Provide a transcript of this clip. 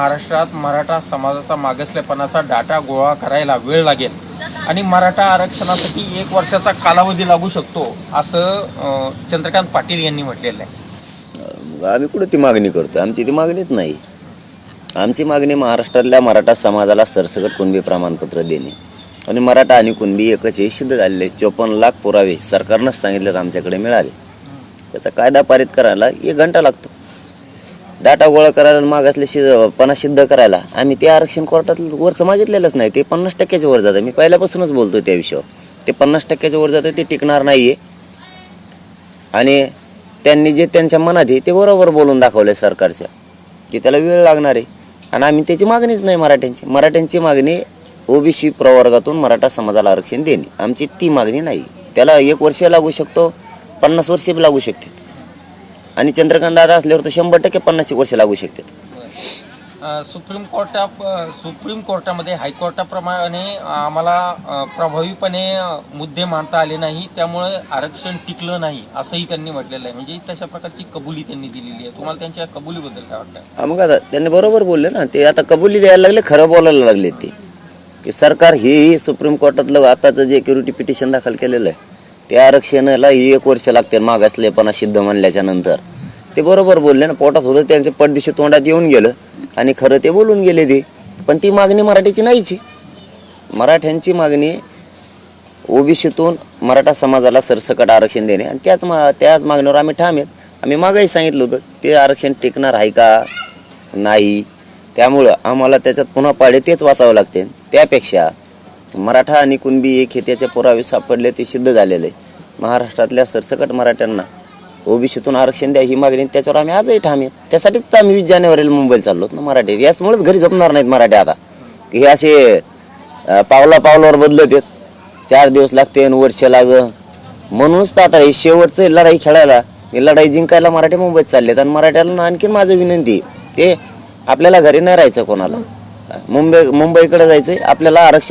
महाराष्ट्रात मराठा समाजाचा मागासलेपणाचा डाटा गोळा करायला वेळ लागेल. आणि मराठा आरक्षणासाठी एक वर्षाचा कालावधी लागू शकतो असं अं, चंद्रकांत पाटील यांनी म्हटलेलं आहे. आम्ही कुठं ती मागणी करतो आमची ती मागणीच नाही. आमची मागणी महाराष्ट्रातल्या मराठा समाजाला सरसकट कुणबी प्रमाणपत्र देणे. आणि मराठा आणि कुणबी एकच हे सिद्ध झालेले चोपन्न लाख पुरावे सरकारनंच सांगितलं आमच्याकडे मिळाले त्याचा कायदा पारित करायला एक घंटा लागतो. डाटा गोळा करायला मागासले सिद्ध पणा सिद्ध करायला. आम्ही ते आरक्षण कोर्टात वरचं मागितलेलंच नाही. ते पन्नास टक्क्याच्या वर जातं. मी पहिल्यापासूनच बोलतो त्या विषयावर. ते पन्नास टक्क्याच्या वर जातं ते टिकणार नाही आहे आणि त्यांनी जे त्यांच्या मनात आहे ते बरोबर बोलून दाखवलं आहे सरकारच्या की त्याला वेळ लागणार आहे. आणि आम्ही त्याची मागणीच नाही मराठ्यांची. मराठ्यांची मागणी ओबीसी प्रवर्गातून मराठा समाजाला आरक्षण देणे. आमची ती मागणी नाही. त्याला एक वर्ष लागू शकतो पन्नास वर्षे लागू शकते आणि चंद्रकांत दादा असल्यावर तर शंभर टक्के पन्नास वर्ष लागू शकतात. अं, सुप्रीम कोर्टा सुप्रीम कोर्टामध्ये हायकोर्टाप्रमाणे आम्हाला अं, प्रभावीपणे अं, मुद्दे मांडता आले नाही त्यामुळे आरक्षण टिकलं नाही असंही त्यांनी म्हटलेलं आहे. म्हणजे तशा प्रकारची कबुली त्यांनी दिलेली आहे. तुम्हाला त्यांच्या कबुलीबद्दल काय वाटतं? हा मग आता त्यांनी बरोबर बोलले ना ते आता कबुली द्यायला लागले खरं बोलायला लागले ते. की सरकार हे सुप्रीम कोर्टातलं आताचं जे क्युरिटी पिटिशन दाखल केलेलं आहे त्या आरक्षणाला एक वर्ष लागते मागासलेपणा सिद्ध म्हणल्याच्या नंतर. ते बरोबर बोलले ना पोटात होतं त्यांचे पडदिशी तोंडात येऊन गेलं आणि खरं ते बोलून गेले ते. पण ती मागणी मराठीची नाहीची मराठ्यांची मागणी ओबीसीतून मराठा समाजाला सरसकट आरक्षण देणे आणि त्याच मा त्याच मागणीवर आम्ही ठाम आहेत. आम्ही मागही सांगितलं होतं ते आरक्षण टिकणार आहे का? नाही. त्यामुळं आम्हाला त्याच्यात पुन्हा पाडे तेच वाचावं लागते. त्यापेक्षा मराठा आणि कुणबी एक हे त्याचे पुरावे सापडले ते सिद्ध झालेले. महाराष्ट्रातल्या सरसकट मराठ्यांना ओबीसीतून आरक्षण द्या ही मागणी त्याच्यावर आम्ही आजही ठाम आहेत त्यासाठीच तर आम्ही वीस जानेवारीला मुंबईला चाललो ना मराठी. याचमुळेच घरी झोपणार नाहीत मराठी आता. हे असे पावला पावलावर बदलत आहेत. चार दिवस लागते वर्ष लाग म्हणूनच तर आता हे शेवटचं लढाई खेळायला ही लढाई जिंकायला मराठी मुंबईत चाललेत. आणि मराठ्याला आणखीन माझं विनंती ते आपल्याला घरी नाही राहायचं कोणाला. मुंबई मुंबईकडे जायचंय आपल्याला आरक्षण